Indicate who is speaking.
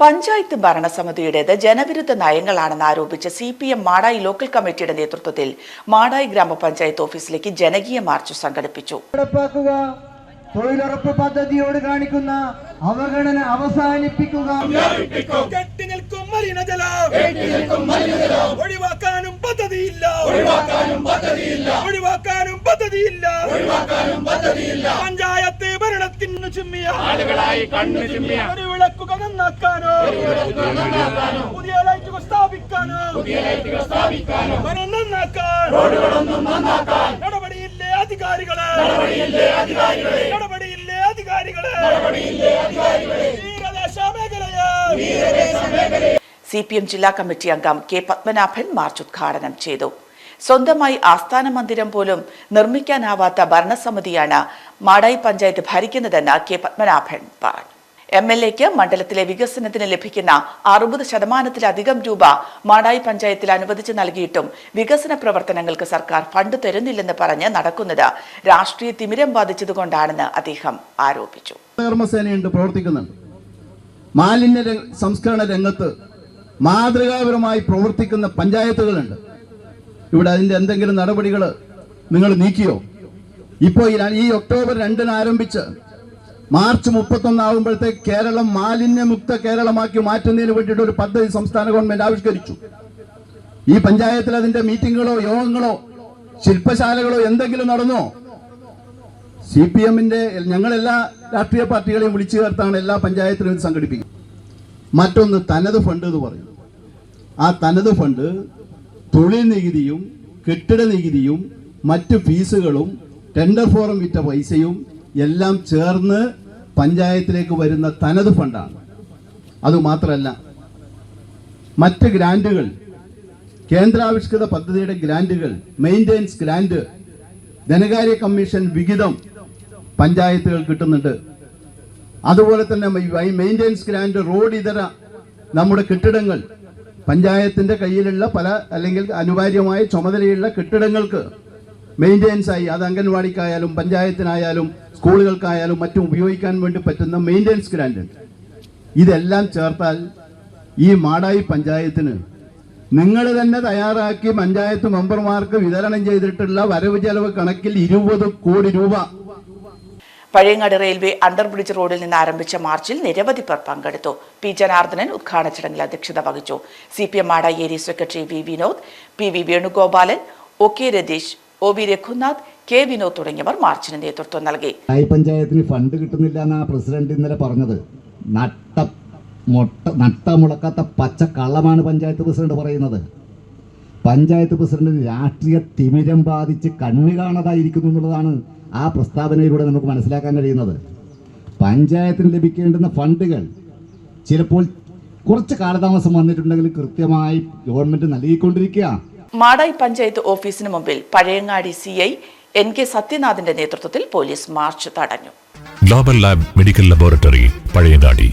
Speaker 1: പഞ്ചായത്ത് ഭരണസമിതിയുടേത് ജനവിരുദ്ധ നയങ്ങളാണെന്ന് ആരോപിച്ച് C P M Madayi local കമ്മിറ്റിയുടെ നേതൃത്വത്തിൽ മാടായി ഗ്രാമപഞ്ചായത്ത് ഓഫീസിലേക്ക് ജനകീയ മാർച്ച് സംഘടിപ്പിച്ചു.
Speaker 2: തൊഴിലുറപ്പ് പദ്ധതിയോട് കാണിക്കുന്ന അവഗണന അവസാനിപ്പിക്കുക.
Speaker 3: കെട്ടി നിൽക്കും മലിനജലം ഒഴിവാക്കാനും പദ്ധതിയില്ല. ഒഴിവാക്കാനും പദ്ധതിയില്ല. പഞ്ചായത്ത് ഭരണത്തിന് ചുമ്മിയ.
Speaker 4: ആളുകളായി കണ്ണു ചുമ്മിയ.
Speaker 3: ഒരു നന്നാക്കാനോ പുതിയ ലൈറ്റുകൾ സ്ഥാപിക്കാനോ? വനം നന്നാക്കാൻ. നടപടിയില്ലേ അധികാരികളെ? നടപടിയില്ലേ അധികാരികളെ? തീരദേശ മേഖലയെ.
Speaker 1: സി പി എം ജില്ലാ കമ്മിറ്റി അംഗം കെ പത്മനാഭൻ മാർച്ച് ഉദ്ഘാടനം ചെയ്തു. സ്വന്തമായി ആസ്ഥാന മന്ദിരം പോലും നിർമ്മിക്കാനാവാത്ത ഭരണസമിതിയാണ് മാടായി പഞ്ചായത്ത് ഭരിക്കുന്നതെന്ന് കെ പത്മനാഭൻ പറഞ്ഞു. എം എൽ എക്ക് മണ്ഡലത്തിലെ വികസനത്തിന് ലഭിക്കുന്ന അറുപത് ശതമാനത്തിലധികം രൂപ മാടായി പഞ്ചായത്തിൽ അനുവദിച്ച് നൽകിയിട്ടും വികസന പ്രവർത്തനങ്ങൾക്ക് സർക്കാർ ഫണ്ട് തരുന്നില്ലെന്ന് പറഞ്ഞ് നടക്കുന്നത് രാഷ്ട്രീയ തിമിരം ബാധിച്ചതുകൊണ്ടാണെന്ന് അദ്ദേഹം ആരോപിച്ചു.
Speaker 5: കർമ്മസേനയുണ്ട് പ്രവർത്തിക്കുന്നുണ്ട്. മാലിന്യ സംസ്കരണ രംഗത്ത് മാതൃകാപരമായി പ്രവർത്തിക്കുന്ന പഞ്ചായത്തുകളുണ്ട്. ഇവിടെ അതിന്റെ എന്തെങ്കിലും നടപടികൾ നിങ്ങൾ നീക്കിയോ? ഇപ്പോൾ ഈ ഒക്ടോബർ രണ്ടിന് ആരംഭിച്ച് മാർച്ച് മുപ്പത്തൊന്നാകുമ്പോഴത്തേക്ക് കേരളം മാലിന്യമുക്ത കേരളമാക്കി മാറ്റുന്നതിന് വേണ്ടിയിട്ട് ഒരു പദ്ധതി സംസ്ഥാന ഗവൺമെന്റ് ആവിഷ്കരിച്ചു. ഈ പഞ്ചായത്തിൽ അതിന്റെ മീറ്റിങ്ങുകളോ യോഗങ്ങളോ ശില്പശാലകളോ എന്തെങ്കിലും നടന്നോ? സി പി എമ്മിന്റെ ഞങ്ങളെല്ലാ രാഷ്ട്രീയ പാർട്ടികളെയും വിളിച്ചു ചേർത്താണ് എല്ലാ പഞ്ചായത്തിലും ഇത് സംഘടിപ്പിക്കുന്നത്. മറ്റൊന്ന് തനത് ഫണ്ട് എന്ന് പറയും ആ തനത് ഫണ്ട് തൊഴിൽ നികുതിയും കെട്ടിട നികുതിയും മറ്റ് ഫീസുകളും ടെൻഡർ ഫോറം വിറ്റ പൈസയും എല്ലാം ചേർന്ന് പഞ്ചായത്തിലേക്ക് വരുന്ന തനത് ഫണ്ടാണ്. അതുമാത്രമല്ല മറ്റ് ഗ്രാൻഡുകൾ കേന്ദ്രാവിഷ്കൃത പദ്ധതിയുടെ ഗ്രാൻഡുകൾ മെയിന്റെനൻസ് ഗ്രാൻഡ് ധനകാര്യ കമ്മീഷൻ വിഹിതം പഞ്ചായത്തുകൾ കിട്ടുന്നുണ്ട്. അതുപോലെ തന്നെ മെയിന്റെനൻസ് ഗ്രാൻഡ് റോഡ് ഇതര നമ്മുടെ കെട്ടിടങ്ങൾ പഞ്ചായത്തിന്റെ കയ്യിലുള്ള പല അല്ലെങ്കിൽ അനിവാര്യമായ ചുമതലയുള്ള കെട്ടിടങ്ങൾക്ക് മെയിന്റെനൻസ് ആയി അത് അംഗൻവാടിക്കായാലും പഞ്ചായത്തിനായാലും സ്കൂളുകൾക്കായാലും മറ്റും ഉപയോഗിക്കാൻ വേണ്ടി പറ്റുന്ന മെയിന്റെനൻസ് ഗ്രാൻഡ് ഇതെല്ലാം ചേർത്താൽ ഈ മാടായി പഞ്ചായത്തിന് നിങ്ങൾ തന്നെ തയ്യാറാക്കി പഞ്ചായത്ത് മെമ്പർമാർക്ക് വിതരണം ചെയ്തിട്ടുള്ള വരവ് ചെലവ് കണക്കിൽ ഇരുപത് കോടി രൂപ.
Speaker 1: പഴയങ്ങാട് റെയിൽവേ അണ്ടർബ്രിഡ്ജ് റോഡിൽ നിന്ന് ആരംഭിച്ച മാർച്ചിൽ നിരവധി പേർ പങ്കെടുത്തു. പി ജനാർദ്ദനൻ ഉദ്ഘാടന ചടങ്ങിൽ അധ്യക്ഷത വഹിച്ചു. C P M Madayi area secretary V Vinod P V Venugopalan O K Ratheesh O V Raghunath K Vinod തുടങ്ങിയവർ മാർച്ചിന് നേതൃത്വം നൽകി.
Speaker 6: പഞ്ചായത്തിന് ഫണ്ട് കിട്ടുന്നില്ല എന്നാ പ്രസിഡന്റ് ഇന്നലെ പറഞ്ഞത്. നട്ട മൊട്ട നട്ട മുളക്കാത്ത പച്ച കള്ളമാണ് പഞ്ചായത്ത് പ്രസിഡന്റ് പറയുന്നത്. പഞ്ചായത്ത് പ്രസിഡന്റിന് രാഷ്ട്രീയ തിമിരം ബാധിച്ച് കണ്ണു കാണാതായിരിക്കുന്നു എന്നുള്ളതാണ് ആ പ്രസ്താവനയിലൂടെ നമുക്ക് മനസ്സിലാക്കാൻ കഴിയുന്നത്. പഞ്ചായത്തിന് ലഭിക്കേണ്ടുന്ന ഫണ്ടുകൾ ചിലപ്പോൾ കുറച്ച് കാലതാമസം വന്നിട്ടുണ്ടെങ്കിൽ കൃത്യമായി ഗവൺമെന്റ് നൽകിക്കൊണ്ടിരിക്കുക
Speaker 1: മാടായി പഞ്ചായത്ത് ഓഫീസിന് മുമ്പിൽ Pazhayangadi C I N K സത്യനാഥിന്റെ നേതൃത്വത്തിൽ പോലീസ് മാർച്ച് തടഞ്ഞു.
Speaker 7: Global lab medical laboratory Pazhayangadi.